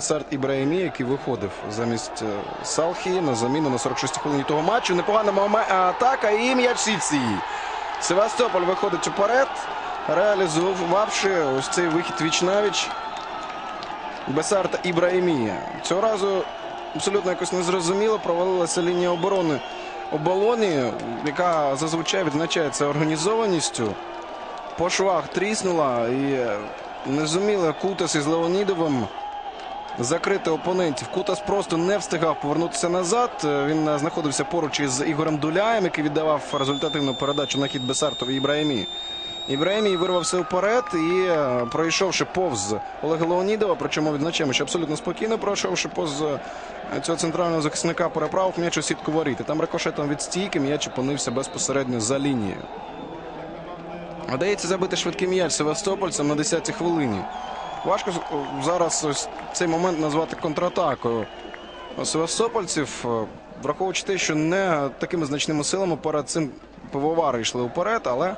Сарт Ібраїмі, який виходив замість е, Салхі на заміну на 46 хвилині того матчу. Непогана атака і м'яч Сіці. Севастополь виходить уперед, реалізувавши ось цей вихід віч-навіч Бесарта Ібраїмія. Цього разу абсолютно якось незрозуміло провалилася лінія оборони оболоні, яка зазвичай відзначається організованістю. По швах тріснула і е, не зуміли Кутас із Леонідовим закрити опонентів. Кутас просто не встигав повернутися назад. Е, Він е, знаходився поруч із Ігорем Дуляєм, який віддавав результативну передачу на хід Бесартові Ібраїмі. Ібраїмій вирвався вперед і, е, пройшовши повз Олега Леонідова, причому відзначаємо, що абсолютно спокійно пройшовши повз цього центрального захисника, переправив м'яч у сітку воріт. І Там рикошетом від стійки м'яч опинився безпосередньо за лінією. Вдається забити швидкий м'яч Севастопольцем на 10-й хвилині. Важко зараз цей момент назвати контратакою. Севастопольців, е, враховуючи те, що не такими значними силами перед цим пивовари йшли вперед, але